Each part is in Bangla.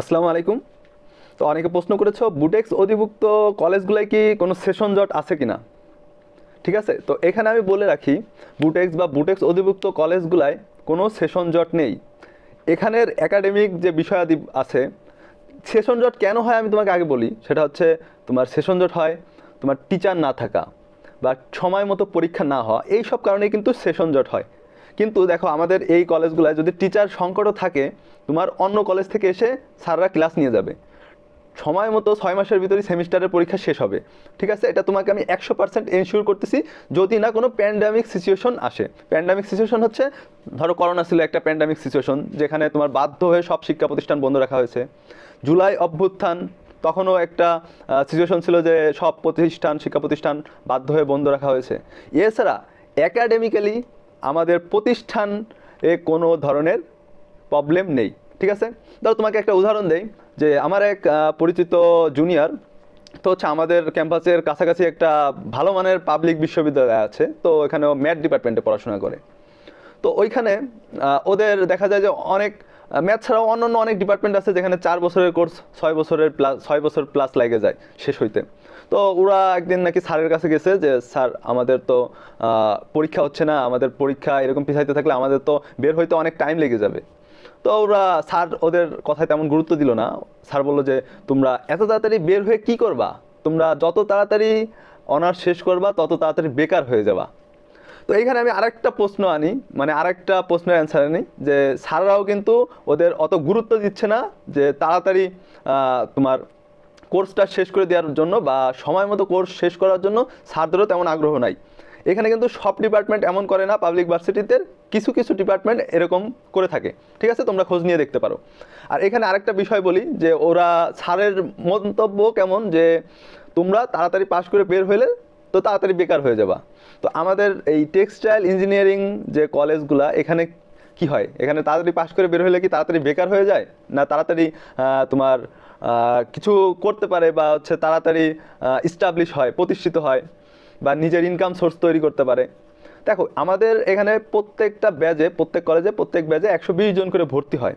আসসালামু আলাইকুম। তো অনেকে প্রশ্ন করেছ, বুটেক্স অধিভুক্ত কলেজগুলোয় কি কোনো সেশন জট আছে কি না ঠিক আছে? তো এখানে আমি বলে রাখি, বুটেক্স বা বুটেক্স অধিভুক্ত কলেজগুলায় কোনো সেশন জট নেই। এখানের একাডেমিক যে বিষয়াদি আছে, সেশন জট কেন হয় আমি তোমাকে আগে বলি। সেটা হচ্ছে, তোমার সেশন জট হয়, তোমার টিচার না থাকা বা সময় মতো পরীক্ষা না হওয়া এই সব কারণে কিন্তু সেশন জট হয়। কিন্তু দেখো আমাদের এই কলেজগুলোয় যদি টিচার সংকটও থাকে, তোমার অন্য কলেজ থেকে এসে স্যাররা ক্লাস নিয়ে যাবে। সময় মতো ছয় মাসের ভিতরে সেমিস্টারের পরীক্ষা শেষ হবে। ঠিক আছে? এটা তোমাকে আমি একশো পার্সেন্ট এনশিওর করতেছি, যদি না কোনো প্যান্ডামিক সিচুয়েশন আসে। প্যান্ডামিক সিচুয়েশন হচ্ছে, ধরো করোনা ছিল একটা প্যান্ডামিক সিচুয়েশন যেখানে তোমার বাধ্য হয়ে সব শিক্ষা প্রতিষ্ঠান বন্ধ রাখা হয়েছে। জুলাই অভ্যুত্থান, তখনও একটা সিচুয়েশন ছিল যে সব প্রতিষ্ঠান, শিক্ষা প্রতিষ্ঠান বাধ্য হয়ে বন্ধ রাখা হয়েছে। এছাড়া একাডেমিক্যালি আমাদের প্রতিষ্ঠান এ কোনো ধরনের প্রবলেম নেই, ঠিক আছে? ধরো তোমাকে একটা উদাহরণ দেই, যে আমার এক পরিচিত জুনিয়র তো হচ্ছে আমাদের ক্যাম্পাসের কাছাকাছি একটা ভালো মানের পাবলিক বিশ্ববিদ্যালয় আছে, তো এখানে ম্যাথ ডিপার্টমেন্টে পড়াশোনা করে। তো ওইখানে ওদের দেখা যায় যে অনেক ম্যাথ ছাড়াও অন্যান্য অনেক ডিপার্টমেন্ট আছে যেখানে চার বছরের কোর্স ছয় বছরের প্লাস ছয় বছর প্লাস লাগে যায় শেষ হইতে। তো ওরা একদিন নাকি স্যারের কাছে গেছে যে, স্যার, আমাদের তো পরীক্ষা হচ্ছে না, আমাদের পরীক্ষা এরকম পিছাইতে থাকলে আমাদের তো বের হইতে অনেক টাইম লেগে যাবে। তো ওরা স্যার ওদের কথায় তেমন গুরুত্ব দিল না। স্যার বলল যে, তোমরা এত তাড়াতাড়ি বের হয়ে কি করবা? তোমরা যত তাড়াতাড়ি অনার্স শেষ করবা, তত তাড়াতাড়ি বেকার হয়ে যাবা। তো এইখানে আমি আরেকটা প্রশ্ন আনি মানে আরেকটা প্রশ্নের অ্যান্সার আনি, যে স্যাররাও কিন্তু ওদের অত গুরুত্ব দিচ্ছে না, যে তাড়াতাড়ি তোমার কোর্সটা শেষ করে দেওয়ার জন্য বা সময় মতো কোর্স শেষ করার জন্য স্যারদেরও তেমন আগ্রহ নাই। এখানে কিন্তু সব ডিপার্টমেন্ট এমন করে না পাবলিক ভার্সিটিতে কিছু কিছু ডিপার্টমেন্ট এরকম করে থাকে। ঠিক আছে? তোমরা খোঁজ নিয়ে দেখতে পারো। আর এখানে আরেকটা বিষয় বলি, যে ওরা স্যারের মন্তব্য কেমন? যে তোমরা তাড়াতাড়ি পাশ করে বের হইলে তো তাড়াতাড়ি বেকার হয়ে যাবা। তো আমাদের এই টেক্সটাইল ইঞ্জিনিয়ারিং যে কলেজগুলা, এখানে কি হয়? এখানে তাড়াতাড়ি পাশ করে বের হলে কি তাড়াতাড়ি বেকার হয়ে যায়? না তাড়াতাড়ি তোমার কিছু করতে পারে বা হচ্ছে তাড়াতাড়ি ইস্টাবলিশ হয়, প্রতিষ্ঠিত হয় বা নিজের ইনকাম সোর্স তৈরি করতে পারে। দেখো, আমাদের এখানে প্রত্যেকটা ব্যাজে প্রত্যেক কলেজে প্রত্যেক ব্যাজে একশো বিশ জন করে ভর্তি হয়।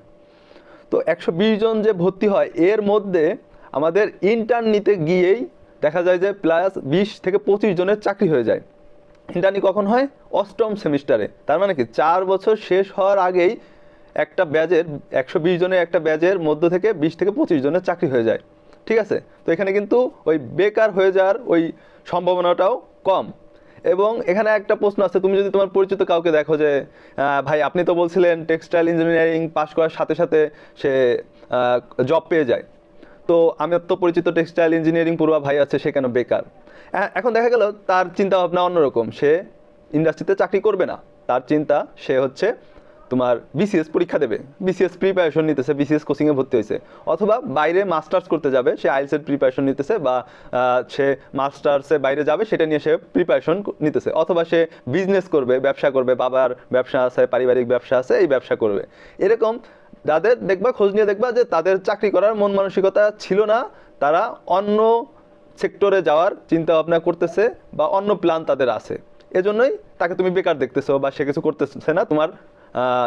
তো একশো বিশ জন যে ভর্তি হয়, এর মধ্যে আমাদের ইন্টার্ন নিতে গিয়েই দেখা যায় যে প্লাস বিশ থেকে পঁচিশ জনের চাকরি হয়ে যায়। ইন্টার্নি কখন হয়? অষ্টম সেমিস্টারে। তার মানে কি? চার বছর শেষ হওয়ার আগেই একটা ব্যাজের একশো বিশ জনের একটা ব্যাজের মধ্য থেকে বিশ থেকে পঁচিশ জনের চাকরি হয়ে যায়। ঠিক আছে? তো এখানে কিন্তু ওই বেকার হয়ে যাওয়ার ওই সম্ভাবনাটাও কম। এবং এখানে একটা প্রশ্ন আছে, তুমি যদি তোমার পরিচিত কাউকে দেখো যে ভাই, আপনি তো বলছিলেন টেক্সটাইল ইঞ্জিনিয়ারিং পাশ করার সাথে সাথে সে জব পেয়ে যায়। তো আমার তো পরিচিত টেক্সটাইল ইঞ্জিনিয়ারিং পড়ুয়া ভাই আছে, সে কেন বেকার? এখন দেখা গেল তার চিন্তা ভাবনা অন্যরকম। সে ইন্ডাস্ট্রিতে চাকরি করবে না। তার চিন্তা, সে হচ্ছে তোমার বিসিএস পরীক্ষা দেবে। বিসিএস প্রিপারেশন নিতেছে বিসিএস কোচিংয়ে ভর্তি হয়েছে। অথবা বাইরে মাস্টার্স করতে যাবে, সে আইএলসের প্রিপারেশন নিতেছে বা সে মাস্টার্সে বাইরে যাবে, সেটা নিয়ে সে প্রিপারেশন নিতেছে। অথবা সে বিজনেস করবে, ব্যবসা করবে, বাবার ব্যবসা আছে, পারিবারিক ব্যবসা আছে, এই ব্যবসা করবে। এরকম যাদের দেখবা, খোঁজ নিয়ে দেখবা যে তাদের চাকরি করার মন মানসিকতা ছিল না। তারা অন্য সেক্টরে যাওয়ার চিন্তা ভাবনা করতেছে বা অন্য প্ল্যান তাদের আছে। এজন্যই তাকে তুমি বেকার দেখতেছো বা সে কিছু করতেছে না, তোমার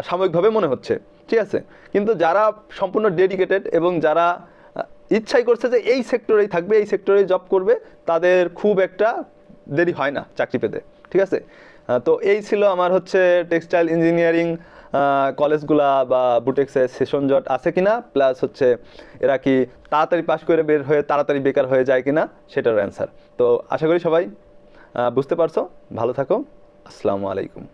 সাময়িকভাবে মনে হচ্ছে। ঠিক আছে? কিন্তু যারা সম্পূর্ণ ডেডিকেটেড এবং যারা ইচ্ছাই করছে যে এই সেক্টরেই থাকবে, এই সেক্টরেই জব করবে, তাদের খুব একটা দেরি হয় না চাকরি পেতে। ঠিক আছে? তো এই ছিল আমার হচ্ছে টেক্সটাইল ইঞ্জিনিয়ারিং কলেজগুলা বা বুটেক্সের সেশন জট আছে কিনা প্লাস হচ্ছে এরা কি তাড়াতাড়ি পাশ করে বের হয়ে তাড়াতাড়ি বেকার হয়ে যায় কিনা, সেটার অ্যান্সার তো আশা করি সবাই বুঝতে পারছ, ভালো থাকো, আসসালামু আলাইকুম।